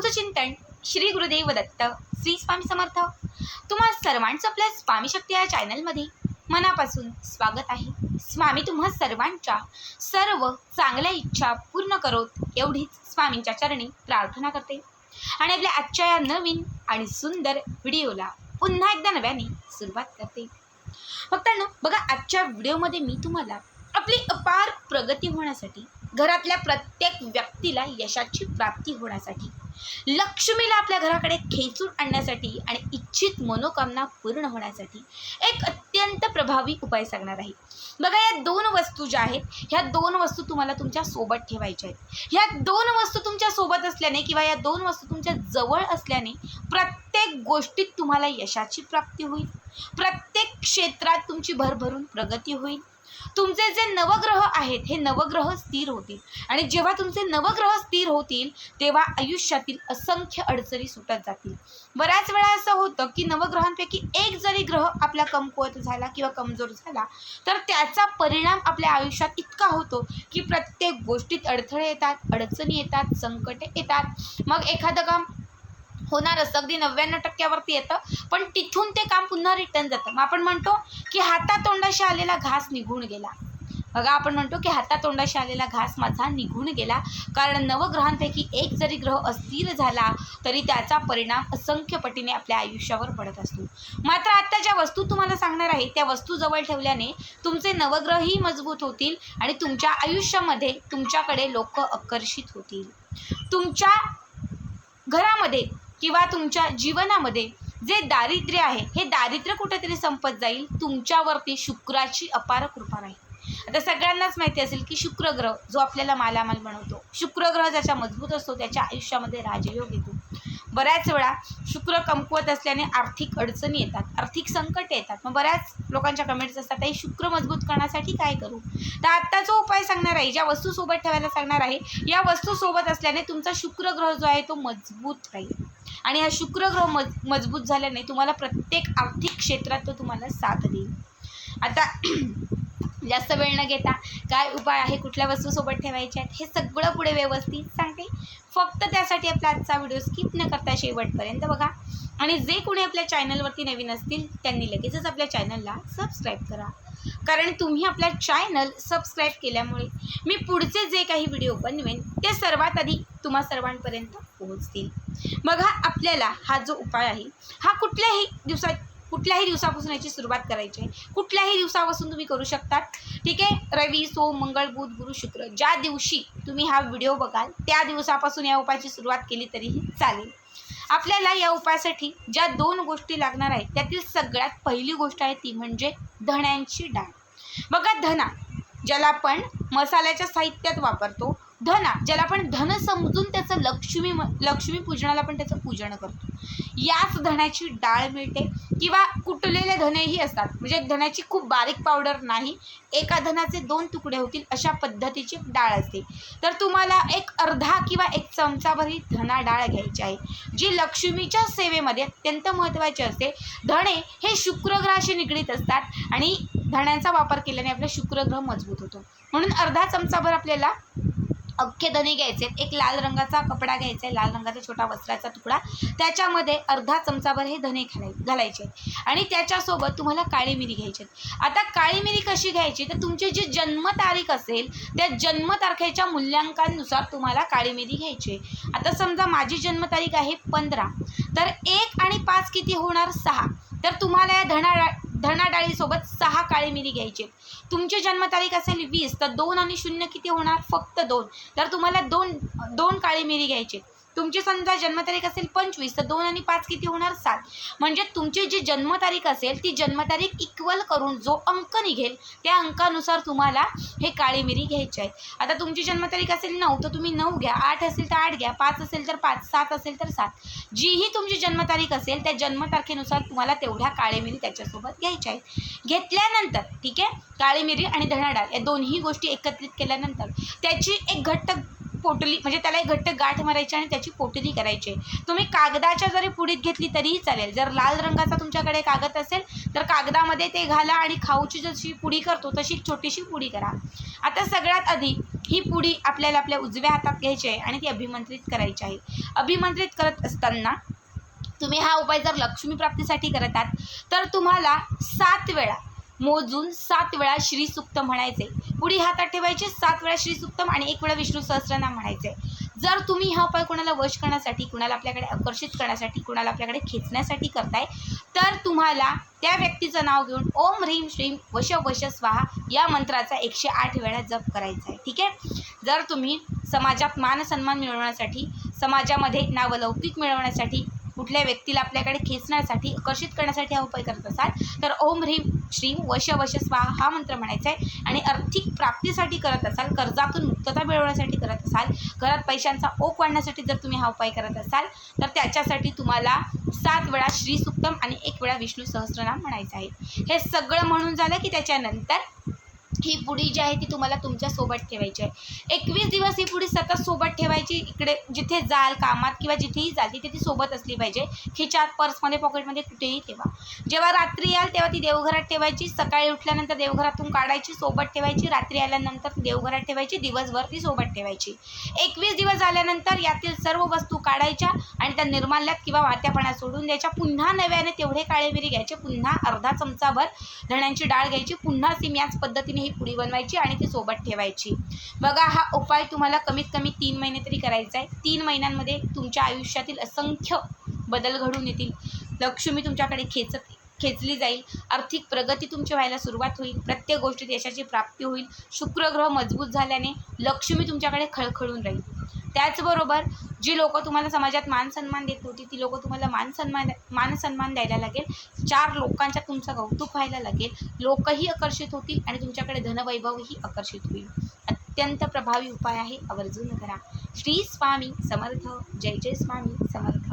अवधूत चिंतन श्री गुरुदेव दत्त श्री स्वामी समर्थ. तुम्हा सर्वांचं आपल्या स्वामी शक्ती या चॅनलमध्ये मनापासून स्वागत आहे. स्वामी तुम्हा सर्वांच्या सर्व चांगल्या इच्छा पूर्ण करोत एवढीच स्वामींच्या चरणी प्रार्थना करते. आणि आपल्या आजच्या या नवीन आणि सुंदर व्हिडिओला पुन्हा एकदा नव्याने सुरुवात करते. फक्तांनो बघा आजच्या व्हिडिओमध्ये मी तुम्हाला आपली अपार प्रगती होण्यासाठी घरातल्या प्रत्येक व्यक्तीला यशाची प्राप्ती होण्यासाठी लक्ष्मीला आपल्या घराकडे खेचून आणण्यासाठी आणि इच्छित मनोकामना पूर्ण होण्यासाठी एक अत्यंत प्रभावी उपाय सांगणार आहे. बघा या दोन वस्तू ज्या आहेत ह्या दोन वस्तू तुम्हाला तुमच्यासोबत ठेवायच्या आहेत. ह्या दोन वस्तू तुमच्यासोबत असल्याने किंवा या दोन वस्तू तुमच्या जवळ असल्याने प्रत्येक गोष्टीत तुम्हाला यशाची प्राप्ती होईल. प्रत्येक क्षेत्रात तुमची भरभरून प्रगती होईल. तुमचे जे नवग्रह आहेत हे नवग्रह स्थिर होतील. आणि जेव्हा तुमचे नवग्रह स्थिर होतील तेव्हा आयुष्यातील असंख्य अडचणी सुटत जातील. बऱ्याच वेळा असं होतं की नवग्रहांपैकी एक जरी ग्रह आपला कमकुवत झाला किंवा कमजोर झाला तर त्याचा परिणाम आपल्या आयुष्यात इतका होतो की प्रत्येक गोष्टीत अडथळे येतात अडचणी येतात संकटे येतात. मग एखादं काम होणारच अगदी नव्याण्णव टक्क्यावरती येतं. पण तिथून ते काम पुन्हा रिटर्न जातं. मग आपण म्हणतो की हातातोंडाशी आलेला घास निघून गेला. बघा आपण म्हणतो की हातातोंडाशी आलेला घास माझा निघून गेला. कारण नवग्रहांपैकी एक जरी ग्रह अस्थिर झाला तरी त्याचा परिणाम असंख्य पटीने आपल्या आयुष्यावर पडत असतो. मात्र आत्ता ज्या वस्तू तुम्हाला सांगणार आहे त्या वस्तू जवळ ठेवल्याने तुमचे नवग्रहही मजबूत होतील आणि तुमच्या आयुष्यामध्ये तुमच्याकडे लोक आकर्षित होतील. तुमच्या घरामध्ये किंवा तुमच्या जीवनामध्ये जे दारिद्र्य आहे हे दारिद्र्य कुठेतरी संपत जाईल? तुमच्यावरती शुक्राची अपार कृपा राहील. आता सगळ्यांनाच माहिती असेल की शुक्र ग्रह जो आपल्याला मालामाल बनवतो. शुक्र ग्रह ज्याचा मजबूत असतो त्याच्या आयुष्यामध्ये राजयोग येतो. बऱ्याच वेळा शुक्र कमकुवत असल्याने आर्थिक अडचणी येतात आर्थिक संकट येतात. मग बऱ्याच लोकांच्या कमेंट्स असतात ताई शुक्र मजबूत करण्यासाठी काय करू? तर आत्ता जो उपाय सांगणार आहे ज्या वस्तू सोबत ठेवायला सांगणार आहे या वस्तू सोबत असल्याने तुमचा शुक्र ग्रह जो आहे तो मजबूत राहील. आणि हा शुक्र ग्रह मज मजबूत झाल्याने तुम्हाला प्रत्येक आर्थिक क्षेत्रात तो तुम्हाला साथ देईल. आता जास्त वेळ न घेता काय उपाय आहे कुठल्या वस्तूसोबत ठेवायच्या आहेत हे सगळं पुढे व्यवस्थित सांगते. फक्त त्यासाठी आपला आजचा व्हिडिओ स्किप न करता शेवटपर्यंत बघा. आणि जे कोणी आपल्या चॅनलवरती नवीन असतील त्यांनी लगेचच आपल्या चॅनलला सबस्क्राईब करा. कारण तुम्ही आपला चॅनल सबस्क्राईब केल्यामुळे मी पुढचे जे काही व्हिडिओ बनवेन ते सर्वात आधी तुम्हा सर्वांपर्यंत पोहोचतील. बघा आपल्याला हा जो उपाय आहे हा कुठल्याही दिवसात कुठल्याही दिवसापासून याची सुरुवात करायची आहे. कुठल्याही दिवसापासून तुम्ही करू शकतात. ठीक आहे? रवी सोम मंगळ बुध गुरु शुक्र. ज्या दिवशी तुम्ही हा व्हिडिओ बघाल त्या दिवसापासून या उपायाची सुरुवात केली तरीही चालेल. आपल्याला या उपायासाठी ज्या दोन गोष्टी लागणार आहेत त्यातील सगळ्यात पहिली गोष्ट आहे ती म्हणजे धण्यांची डाळ. बघा धना ज्याला आपण मसाल्याच्या साहित्यात वापरतो धना ज्याला आपण धन समजून त्याचं लक्ष्मी म लक्ष्मी पूजनाला पण त्याचं पूजन करतो. याच धण्याची डाळ मिळते किंवा कुटलेले धनेही असतात. म्हणजे धण्याची खूप बारीक पावडर नाही एका धनाचे दोन तुकडे होतील अशा पद्धतीची डाळ असते. तर तुम्हाला एक अर्धा किंवा एक चमचाभर ही धना डाळ घ्यायची आहे जी लक्ष्मीच्या सेवेमध्ये अत्यंत महत्त्वाची असते. धणे हे शुक्रग्रहाशी निगडीत असतात आणि धण्यांचा वापर केल्याने आपला शुक्रग्रह मजबूत होतो. म्हणून अर्धा चमचाभर आपल्याला अख्खे धने घ्यायचे. एक लाल रंगाचा कपडा घ्यायचा आहे लाल रंगाचा छोटा वस्त्राचा तुकडा. त्याच्यामध्ये अर्धा चमचाभर हे धणे घालाय घालायचे आणि त्याच्यासोबत तुम्हाला काळी मिरी घ्यायची आता काळी मिरी कशी घ्यायची? तर तुमची जी जन्मतारीख असेल त्या जन्मतारखेच्या मूल्यांकानुसार तुम्हाला काळी मिरी घ्यायची आता समजा माझी जन्मतारीख आहे पंधरा. तर एक आणि पाच किती होणार? सहा. तर तुम्हाला या धना धनाडाळीसोबत सहा काळी मिरी घ्यायचे. तुमची जन्मतारीख असेल वीस तर दोन आणि शून्य किती होणार? फक्त दोन. तर तुम्हाला दोन दोन काळी मिरी घ्यायचे. तुमची समजा जन्मतारीख असेल पंचवीस तर दोन आणि पाच किती होणार? सात. म्हणजे तुमची जी जन्मतारीख असेल ती जन्मतारीख इक्वल करून जो अंक निघेल त्या अंकानुसार तुम्हाला हे काळी मिरी घ्यायची आहे. आता तुमची जन्मतारीख असेल नऊ तर तुम्ही नऊ घ्या. आठ असेल तर आठ घ्या. पाच असेल तर पाच सात असेल तर सात. जीही तुमची जन्मतारीख असेल त्या जन्मतारखेनुसार तुम्हाला तेवढ्या काळी मिरी त्याच्यासोबत घ्यायच्या आहेत. घेतल्यानंतर ठीक आहे? काळी मिरी आणि धनाडाळ या दोन्ही गोष्टी एकत्रित केल्यानंतर त्याची एक घट्ट पोटली म्हणजे त्याला एक घट्ट गाठ मारायची आणि त्याची पोटली करायची. तुम्ही कागदाच्या जरी पुडीत घेतली तरीही चालेल. जर लाल रंगाचा तुमच्याकडे कागद असेल तर कागदामध्ये ते घाला आणि खाऊची जशी पुडी करतो तशी एक छोटीशी पुडी करा. आता सगळ्यात आधी ही पुडी आपल्याला आपल्या उजव्या हातात घ्यायची आहे आणि ती अभिमंत्रित करायची आहे. अभिमंत्रित करत असताना तुम्ही हा उपाय जर लक्ष्मी प्राप्तीसाठी करत आहात तर तुम्हाला सात वेळा मोजून सात वेळा श्रीसुक्त म्हणायचे. पुढी हातात ठेवायचे सात वेळा श्रीसुक्तम आणि एक वेळा विष्णू सहस्रनाम म्हणायचे. जर तुम्ही हा उपाय कोणाला वश करण्यासाठी कुणाला आपल्याकडे आकर्षित करण्यासाठी कुणाला आपल्याकडे खेचण्यासाठी करताय तर तुम्हाला त्या व्यक्तीचं नाव घेऊन ओम ह्रीम श्रीम वश वश स्वाहा या मंत्राचा एकशे आठ वेळा जप करायचा आहे. ठीक आहे? जर तुम्ही समाजात मानसन्मान मिळवण्यासाठी समाजामध्ये नावलौकिक मिळवण्यासाठी कुठल्या व्यक्तीला आपल्याकडे खेचण्यासाठी आकर्षित करण्यासाठी हा उपाय करत असाल तर ओम ह्रीम श्रीम वश वश स्वाहा हा मंत्र म्हणायचा आहे आणि आर्थिक प्राप्तीसाठी करत असाल कर्जातून मुक्तता मिळवण्यासाठी करत असाल घरात पैशांचा ओघ वाढण्यासाठी जर तुम्ही हा उपाय करत असाल तर त्याच्यासाठी तुम्हाला सात वेळा श्रीसुक्तम आणि एक वेळा विष्णू सहस्रनाम म्हणायचं आहे हे सगळं म्हणून झालं की त्याच्यानंतर ही पुडी जी आहे ती तुम्हाला तुमच्यासोबत ठेवायची आहे. एकवीस दिवस ही पुडी सतत सोबत ठेवायची इकडे जिथे जाल कामात किंवा जिथेही जाल तिथे ती सोबत असली पाहिजे. खिचात पर्समध्ये पॉकेटमध्ये कुठेही ठेवा. जेव्हा रात्री याल तेव्हा ती देवघरात ठेवायची. सकाळी उठल्यानंतर देवघरातून काढायची सोबत ठेवायची. रात्री आल्यानंतर देवघरात ठेवायची. दिवसभर ती सोबत ठेवायची. एकवीस दिवस झाल्यानंतर यातील सर्व वस्तू काढायच्या आणि त्या निर्माल्यात किंवा वात्यापणा सोडून द्यायच्या. पुन्हा नव्याने तेवढे काळेमिरी घ्यायचे. पुन्हा अर्धा चमचाभर धण्यांची डाळ घ्यायची. पुन्हा सेम याच पद्धतीने ही पुडी बनवायची आणि ती सोबत ठेवायची. बघा हा उपाय तुम्हाला कमीत कमी तीन महिने तरी करायचा आहे. तीन महिन्यांमध्ये तुमच्या आयुष्यातील असंख्य बदल घडून येतील. लक्ष्मी तुमच्याकडे खेचत खेचली जाईल. आर्थिक प्रगती तुमची व्हायला सुरुवात होईल. प्रत्येक गोष्टीत यशाची प्राप्ती होईल. शुक्रग्रह मजबूत झाल्याने लक्ष्मी तुमच्याकडे खळखळून राहील. त्याचबरोबर जी लोक तुम्हाला समाजात मान सन्मान देत होती ती लोक तुम्हाला मान सन्मान मान सन्मान द्यायला लागेल. चार लोकांच्या तुमचं कौतुक व्हायला लागेल. लोकही आकर्षित होतील आणि तुमच्याकडे धनवैभवही आकर्षित होईल. अत्यंत प्रभावी उपाय आहे. आवर्जून करा. श्री स्वामी समर्थ. जय जय स्वामी समर्थ.